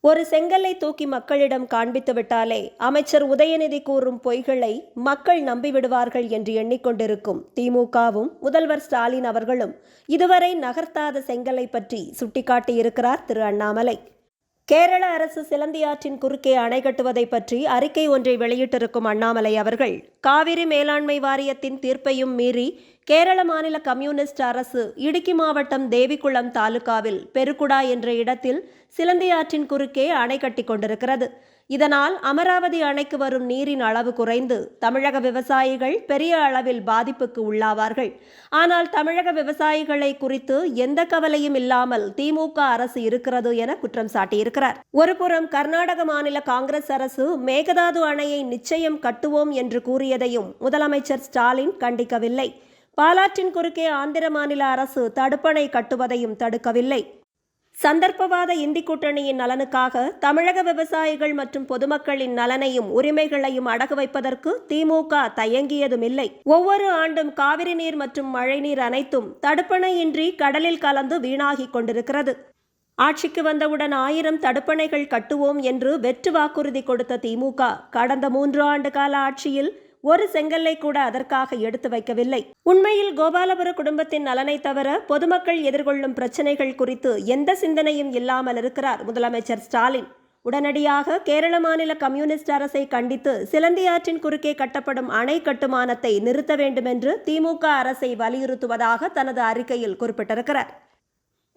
ஒரு செங்கல்லை தூக்கி மக்களிடம் காண்பித்து விட்டாலே அமைச்சர் உதயநிதி கூறும் பொய்களை மக்கள் நம்பிவிடுவார்கள் என்று எண்ணிக்கொண்டிருக்கும் திமுகவும் முதல்வர் ஸ்டாலின் அவர்களும் இதுவரை நகர்த்தாத செங்கலை பற்றி சுட்டிக்காட்டியிருக்கிறார் திரு அண்ணாமலை. கேரள அரசு சிலந்தியாற்றின் குறுக்கே அணை கட்டுவதை பற்றி அறிக்கை ஒன்றை வெளியிட்டிருக்கும் அண்ணாமலை அவர்கள் காவிரி மேலாண்மை வாரியத்தின் தீர்ப்பையும் மீறி கேரள மாநில கம்யூனிஸ்ட் அரசு இடுக்கி மாவட்டம் தேவிக்குளம் தாலுகாவில் பெருக்குடா என்ற இடத்தில் சிலந்தியாற்றின் குறுக்கே அணை கட்டி கொண்டிருக்கிறது. இதனால் அமராவதி அணைக்கு வரும் நீரின் அளவு குறைந்து தமிழக விவசாயிகள் பெரிய அளவில் பாதிப்புக்கு உள்ளாவார்கள். ஆனால் தமிழக விவசாயிகளை குறித்து எந்த கவலையும் இல்லாமல் திமுக அரசு இருக்கிறது என குற்றம் சாட்டியிருக்கிறார். ஒருபுறம் கர்நாடக மாநில காங்கிரஸ் அரசு மேகதாது அணையை நிச்சயம் கட்டுவோம் என்று கூறியதையும் முதலமைச்சர் ஸ்டாலின் கண்டிக்கவில்லை. பாலாற்றின் குறுக்கே ஆந்திர மாநில அரசு தடுப்பணை கட்டுவதையும் தடுக்கவில்லை. சந்தர்ப்பவாத இந்தி கூட்டணியின் நலனுக்காக தமிழக விவசாயிகள் மற்றும் பொதுமக்களின் நலனையும் உரிமைகளையும் அடகு வைப்பதற்கு திமுக தயங்கியதுமில்லை. ஒவ்வொரு ஆண்டும் காவிரி நீர் மற்றும் மழைநீர் அனைத்தும் தடுப்பணையின்றி கடலில் கலந்து வீணாகிக் கொண்டிருக்கிறது. ஆட்சிக்கு வந்தவுடன் ஆயிரம் தடுப்பணைகள் கட்டுவோம் என்று வெற்று வாக்குறுதி கொடுத்த திமுக கடந்த மூன்று ஆண்டு கால ஆட்சியில் ஒரு செங்கல்லை கூட அதற்காக எடுத்து வைக்கவில்லை. உண்மையில் கோபாலபுர குடும்பத்தின் நலனை தவிர பொதுமக்கள் எதிர்கொள்ளும் பிரச்சனைகள் குறித்து எந்த சிந்தனையும் இல்லாமல் இருக்கிறார் முதலமைச்சர் ஸ்டாலின். உடனடியாக கேரள மாநில கம்யூனிஸ்ட் அரசை கண்டித்து சிலந்தியாற்றின் குறுக்கே கட்டப்படும் அணை கட்டுமானத்தை நிறுத்த வேண்டும் என்று திமுக அரசை வலியுறுத்துவதாக தனது அறிக்கையில் குறிப்பிட்டிருக்கிறார்.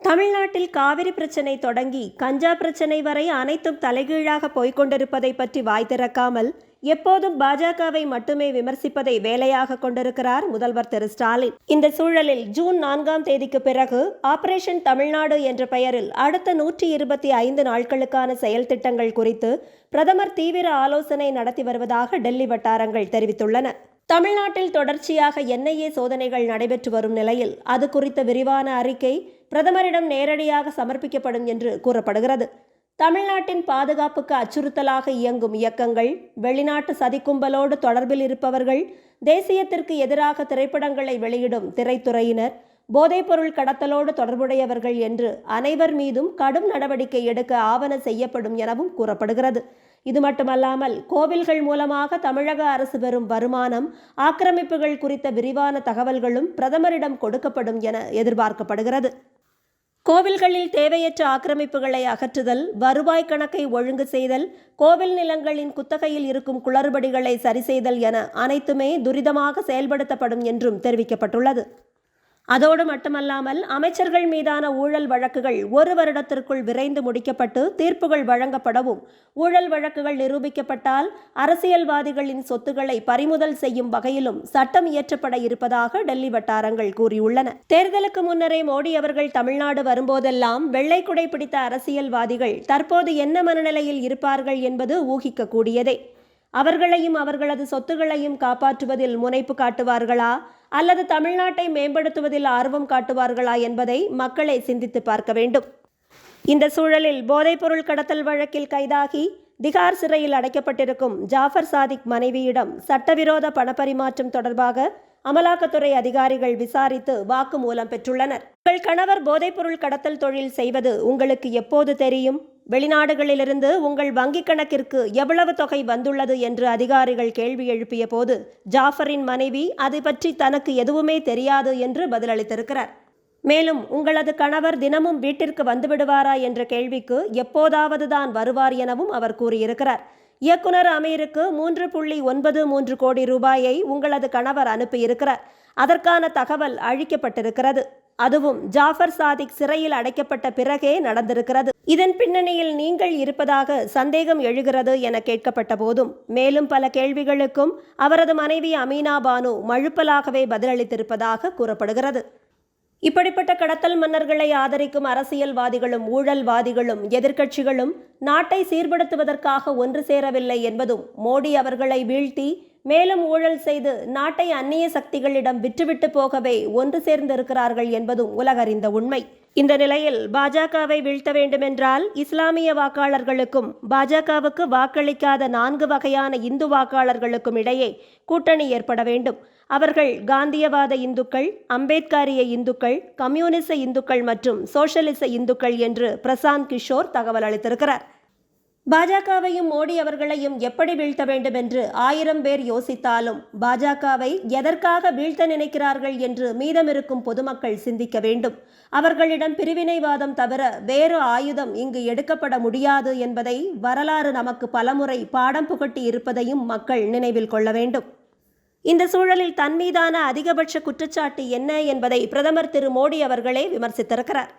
தமிழ்நாட்டில் காவிரி பிரச்சனை தொடங்கி கஞ்சா பிரச்சினை வரை அனைத்தும் தலைகீழாக போய்கொண்டிருப்பதை பற்றி வாய் திறக்காமல் எப்போதும் பாஜகவை மட்டுமே விமர்சிப்பதை வேலையாக கொண்டிருக்கிறார் முதல்வர் திரு ஸ்டாலின். இந்த சூழலில் ஜூன் நான்காம் தேதிக்கு பிறகு ஆபரேஷன் தமிழ்நாடு என்ற பெயரில் அடுத்த நூற்றி இருபத்தி ஐந்து நாட்களுக்கான செயல் திட்டங்கள் குறித்து பிரதமர் தீவிர ஆலோசனை நடத்தி வருவதாக டெல்லி வட்டாரங்கள் தெரிவித்துள்ளன. தமிழ்நாட்டில் தொடர்ச்சியாக என்ஐஏ சோதனைகள் நடைபெற்று வரும் நிலையில் அது குறித்த விரிவான அறிக்கை பிரதமரிடம் நேரடியாக சமர்ப்பிக்கப்படும் என்று கூறப்படுகிறது. தமிழ்நாட்டின் பாதுகாப்புக்கு அச்சுறுத்தலாக இயங்கும் இயக்கங்கள் வெளிநாட்டு சதிக்கும்பலோடு தொடர்பில் இருப்பவர்கள் தேசியத்திற்கு எதிராக திரைப்படங்களை வெளியிடும் திரைத்துறையினர் போதைப்பொருள் கடத்தலோடு தொடர்புடையவர்கள் என்று அனைவர் மீதும் கடும் நடவடிக்கை எடுக்க ஆவண செய்யப்படும் எனவும் கூறப்படுகிறது. இது மட்டுமல்லாமல் கோவில்கள் மூலமாக தமிழக அரசு பெறும் வருமானம் ஆக்கிரமிப்புகள் குறித்த விரிவான தகவல்களும் பிரதமரிடம் கொடுக்கப்படும் என எதிர்பார்க்கப்படுகிறது. கோவில்களில் தேவையற்ற ஆக்கிரமிப்புகளை அகற்றுதல் வருவாய் கணக்கை ஒழுங்கு செய்தல் கோவில் நிலங்களின் குத்தகையில் இருக்கும் குளறுபடிகளை சரி செய்தல் என அனைத்துமே துரிதமாக செயல்படுத்தப்படும் என்றும் தெரிவிக்கப்பட்டுள்ளது. அதோடு மட்டுமல்லாமல் அமைச்சர்கள் மீதான ஊழல் வழக்குகள் ஒரு வருடத்திற்குள் விரைந்து முடிக்கப்பட்டு தீர்ப்புகள் வழங்கப்படவும் ஊழல் வழக்குகள் நிரூபிக்கப்பட்டால் அரசியல்வாதிகளின் சொத்துக்களை பறிமுதல் செய்யும் வகையிலும் சட்டம் இயற்றப்பட இருப்பதாக டெல்லி வட்டாரங்கள் கூறியுள்ளன. தேர்தலுக்கு முன்னரே மோடி அவர்கள் தமிழ்நாடு வரும்போதெல்லாம் வெள்ளை குடை பிடித்த அரசியல்வாதிகள் தற்போது என்ன மனநிலையில் இருப்பார்கள் என்பது ஊகிக்கக்கூடியதே. அவர்களையும் அவர்களது சொத்துகளையும் காப்பாற்றுவதில் முனைப்பு காட்டுவார்களா? அல்லது தமிழ்நாட்டை மேம்படுத்துவதில் ஆர்வம் காட்டுவார்களா என்பதை மக்களை சிந்தித்து பார்க்க வேண்டும். இந்த சூழலில் போதைப்பொருள் கடத்தல் வழக்கில் கைதாகி திகார் சிறையில் அடைக்கப்பட்டிருக்கும் ஜாஃபர் சாதிக் மனைவியிடம் சட்டவிரோத பணப்பரிமாற்றம் தொடர்பாக அமலாக்கத்துறை அதிகாரிகள் விசாரித்து வாக்குமூலம் பெற்றுள்ளனர். உங்கள் கணவர் போதைப்பொருள் கடத்தல் தொழில் செய்வது உங்களுக்கு எப்போது தெரியும்? வெளிநாடுகளிலிருந்து உங்கள் வங்கிக் கணக்கிற்கு எவ்வளவு தொகை வந்துள்ளது என்று அதிகாரிகள் கேள்வி எழுப்பிய போது ஜாஃபரின் மனைவி அது பற்றி தனக்கு எதுவுமே தெரியாது என்று பதிலளித்திருக்கிறார். மேலும் உங்களது கணவர் தினமும் வீட்டிற்கு வந்துவிடுவாரா என்ற கேள்விக்கு எப்போதாவது தான் வருவார் எனவும் அவர் கூறியிருக்கிறார். இயக்குனர் அமீருக்கு மூன்று புள்ளி ஒன்பது மூன்று கோடி ரூபாயை உங்களது கணவர் அனுப்பியிருக்கிறார். அதற்கான தகவல் அழிக்கப்பட்டிருக்கிறது. அதுவும் ஜாஃபர் சாதிக் சிறையில் அடைக்கப்பட்ட பிறகே நடந்திருக்கிறது. இதன் பின்னணியில் நீங்கள் இருப்பதாக சந்தேகம் எழுகிறது என கேட்கப்பட்ட போதும் மேலும் பல கேள்விகளுக்கும் அவரது மனைவி அமீனா பானு மழுப்பலாகவே பதிலளித்திருப்பதாக கூறப்படுகிறது. இப்படிப்பட்ட கடத்தல் மன்னர்களை ஆதரிக்கும் அரசியல்வாதிகளும் ஊழல்வாதிகளும் எதிர்க்கட்சிகளும் நாட்டை சீர்படுத்துவதற்காக ஒன்று சேரவில்லை என்பதும் மோடி அவர்களை வீழ்த்தி மேலும் ஊழல் செய்து நாட்டை அந்நிய சக்திகளிடம் விற்றுவிட்டு போகவே ஒன்று சேர்ந்திருக்கிறார்கள் என்பதும் உலகறிந்த உண்மை. இந்த நிலையில் பாஜகவை வீழ்த்த வேண்டுமென்றால் இஸ்லாமிய வாக்காளர்களுக்கும் பாஜகவுக்கு வாக்களிக்காத நான்கு வகையான இந்து வாக்காளர்களுக்கும் இடையே கூட்டணி ஏற்பட வேண்டும். அவர்கள் காந்தியவாத இந்துக்கள் அம்பேத்காரிய இந்துக்கள் கம்யூனிச இந்துக்கள் மற்றும் சோஷலிச இந்துக்கள் என்று பிரசாந்த் கிஷோர் தகவல் அளித்திருக்கிறார். பாஜகவையும் மோடி அவர்களையும் எப்படி வீழ்த்த வேண்டும் என்று ஆயிரம் பேர் யோசித்தாலும் பாஜகவை எதற்காக வீழ்த்த நினைக்கிறார்கள் என்று மீதமிருக்கும் பொதுமக்கள் சிந்திக்க வேண்டும். அவர்களிடம் பிரிவினைவாதம் தவிர வேறு ஆயுதம் இங்கு எடுக்கப்பட முடியாது என்பதை வரலாறு நமக்கு பலமுறை பாடம் புகட்டி இருப்பதையும் மக்கள் நினைவில் கொள்ள வேண்டும். இந்த சூழலில் தன் மீதான அதிகபட்ச குற்றச்சாட்டு என்ன என்பதை பிரதமர் திரு மோடி அவர்களே விமர்சித்திருக்கிறார்.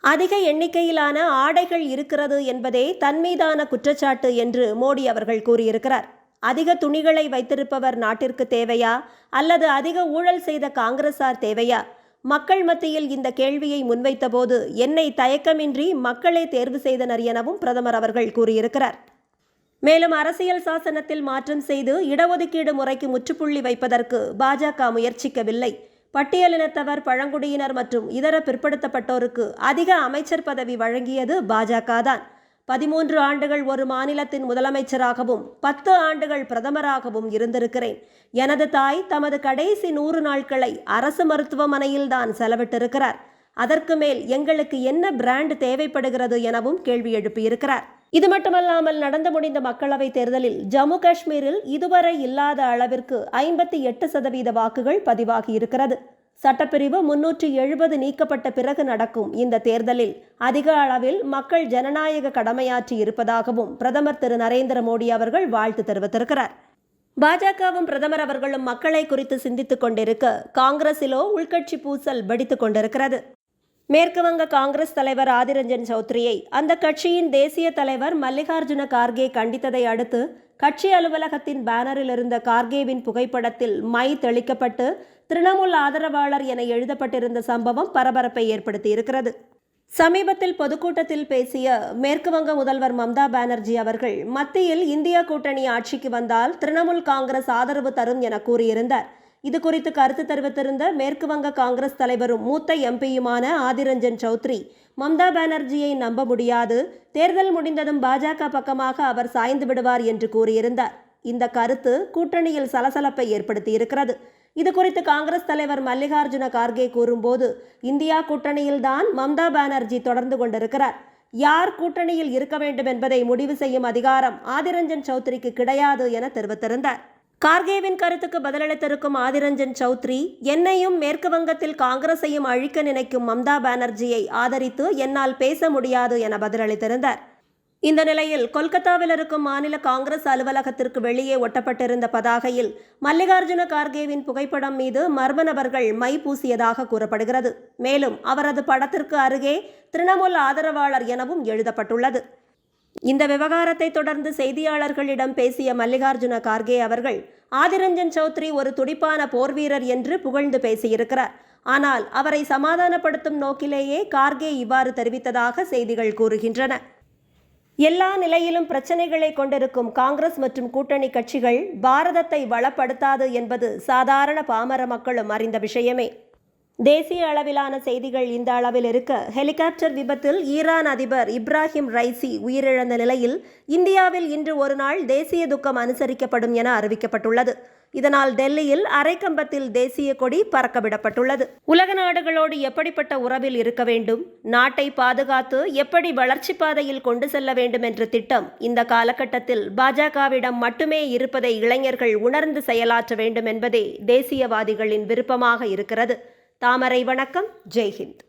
அதிக எண்ணிக்கையிலான ஆடைகள் இருக்கிறது என்பதே தன்மீதான குற்றச்சாட்டு என்று மோடி அவர்கள் கூறியிருக்கிறார். அதிக துணிகளை வைத்திருப்பவர் நாட்டிற்கு தேவையா? அல்லது அதிக ஊழல் செய்த காங்கிரசார் தேவையா? மக்கள் மத்தியில் இந்த கேள்வியை முன்வைத்தபோது என்னை தயக்கமின்றி மக்களே தேர்வு செய்தனர் எனவும் பிரதமர் அவர்கள் கூறியிருக்கிறார். மேலும் அரசியல் சாசனத்தில் மாற்றம் செய்து இடஒதுக்கீடு முறைக்கு முற்றுப்புள்ளி வைப்பதற்கு பாஜக முயற்சிக்கவில்லை. பட்டியலினத்தவர் பழங்குடியினர் மற்றும் இதர பிற்படுத்தப்பட்டோருக்கு அதிக அமைச்சர் பதவி வழங்கியது பாஜக தான் பதிமூன்று ஆண்டுகள் ஒரு மாநிலத்தின் முதலமைச்சராகவும் பத்து ஆண்டுகள் பிரதமராகவும் இருந்திருக்கிறேன். எனது தாய் தமது கடைசி நூறு நாட்களை அரசு மருத்துவமனையில் தான் செலவிட்டிருக்கிறார். அதற்கு மேல் எங்களுக்கு என்ன பிராண்ட் தேவைப்படுகிறது எனவும் கேள்வி எழுப்பியிருக்கிறார். இது மட்டுமல்லாமல் நடந்து முடிந்த மக்களவைத் தேர்தலில் ஜம்மு காஷ்மீரில் இதுவரை இல்லாத அளவிற்கு ஐம்பத்தி எட்டு சதவீத வாக்குகள் பதிவாகியிருக்கிறது சட்டப்பிரிவு முன்னூற்றி எழுபது நீக்கப்பட்ட பிறகு நடக்கும் இந்த தேர்தலில் அதிக அளவில் மக்கள் ஜனநாயக கடமையாற்றி இருப்பதாகவும் பிரதமர் திரு நரேந்திர மோடி அவர்கள் வாழ்த்து தெரிவித்திருக்கிறார். பாஜகவும் பிரதமர் அவர்களும் மக்களை குறித்து சிந்தித்துக் கொண்டிருக்க காங்கிரசிலோ உள்கட்சி பூசல் வெடித்துக் கொண்டிருக்கிறது. மேற்கு வங்க காங்கிரஸ் தலைவர் ஆதிரஞ்சன் சௌத்ரியை அந்த கட்சியின் தேசிய தலைவர் மல்லிகார்ஜுன கார்கே கண்டித்ததை அடுத்து கட்சி அலுவலகத்தின் பேனரில் இருந்த கார்கேவின் புகைப்படத்தில் மை தெளிக்கப்பட்டு திரிணாமுல் ஆதரவாளர் என எழுதப்பட்டிருந்த சம்பவம் பரபரப்பை ஏற்படுத்தியிருக்கிறது. சமீபத்தில் பொதுக்கூட்டத்தில் பேசிய மேற்குவங்க முதல்வர் மம்தா பானர்ஜி அவர்கள் மத்தியில் இந்தியா கூட்டணி ஆட்சிக்கு வந்தால் திரிணாமுல் காங்கிரஸ் ஆதரவு தரும் என கூறியிருந்தார். இது குறித்து கருத்து தெரிவித்திருந்த மேற்கு வங்க காங்கிரஸ் தலைவரும் மூத்த எம்பியுமான ஆதிரஞ்சன் சௌத்ரி மம்தா பானர்ஜியை நம்ப முடியாது. தேர்தல் முடிந்ததும் பாஜக பக்கமாக அவர் சாய்ந்து விடுவார் என்று கூறியிருந்தார். இந்த கருத்து கூட்டணியில் சலசலப்பை ஏற்படுத்தியிருக்கிறது. இது குறித்து காங்கிரஸ் தலைவர் மல்லிகார்ஜுன கார்கே கூறும்போது இந்தியா கூட்டணியில்தான் மம்தா பானர்ஜி தொடர்ந்து கொண்டிருக்கிறார். யார் கூட்டணியில் இருக்க வேண்டும் என்பதை முடிவு செய்யும் அதிகாரம் ஆதிரஞ்சன் சௌத்ரிக்கு கிடையாது என தெரிவித்திருந்தார். கார்கேவின் கருத்துக்கு பதிலளித்திருக்கும் ஆதிரஞ்சன் சௌத்ரி என்னையும் மேற்கு வங்கத்தில் காங்கிரஸையும் அழிக்க நினைக்கும் மம்தா பானர்ஜியை ஆதரித்து என்னால் பேச முடியாது என பதிலளித்திருந்தார். இந்த நிலையில் கொல்கத்தாவில் இருக்கும் மாநில காங்கிரஸ் அலுவலகத்திற்கு வெளியே ஒட்டப்பட்டிருந்த பதாகையில் மல்லிகார்ஜுன கார்கேவின் புகைப்படம் மீது மர்ம நபர்கள் மை பூசியதாக கூறப்படுகிறது. மேலும் அவரது படத்திற்கு அருகே திரிணாமுல் ஆதரவாளர் எனவும் எழுதப்பட்டுள்ளது. இந்த விவகாரத்தை தொடர்ந்து செய்தியாளர்களிடம் பேசிய மல்லிகார்ஜுன கார்கே அவர்கள் ஆதிரஞ்சன் சௌத்ரி ஒரு துடிப்பான போர்வீரர் என்று புகழ்ந்து பேசியிருக்கிறார். ஆனால் அவரை சமாதானப்படுத்தும் நோக்கிலேயே கார்கே இவ்வாறு தெரிவித்ததாக செய்திகள் கூறுகின்றன. எல்லா நிலையிலும் பிரச்சனைகளை கொண்டிருக்கும் காங்கிரஸ் மற்றும் கூட்டணி கட்சிகள் பாரதத்தை வளப்படுத்தாது என்பது சாதாரண பாமர மக்களும் அறிந்த விஷயமே. தேசிய அளவிலான செய்திகள் இந்த அளவில் இருக்க ஹெலிகாப்டர் விபத்தில் ஈரான் அதிபர் இப்ராஹிம் ரைசி உயிரிழந்த நிலையில் இந்தியாவில் இன்று ஒரு நாள் தேசிய துக்கம் அனுசரிக்கப்படும் என அறிவிக்கப்பட்டுள்ளது. இதனால் டெல்லியில் அரைக்கம்பத்தில் தேசிய கொடி பறக்கவிடப்பட்டுள்ளது. உலக நாடுகளோடு எப்படிப்பட்ட உறவில் இருக்க வேண்டும்? நாட்டை பாதுகாத்து எப்படி வளர்ச்சி பாதையில் கொண்டு செல்ல வேண்டும் என்ற திட்டம் இந்த காலகட்டத்தில் பாஜகவிடம் மட்டுமே இருப்பதை இளைஞர்கள் உணர்ந்து செயலாற்ற வேண்டும் என்பதே தேசியவாதிகளின் விருப்பமாக இருக்கிறது. தாமரை வணக்கம் ஜெய்ஹிந்த்.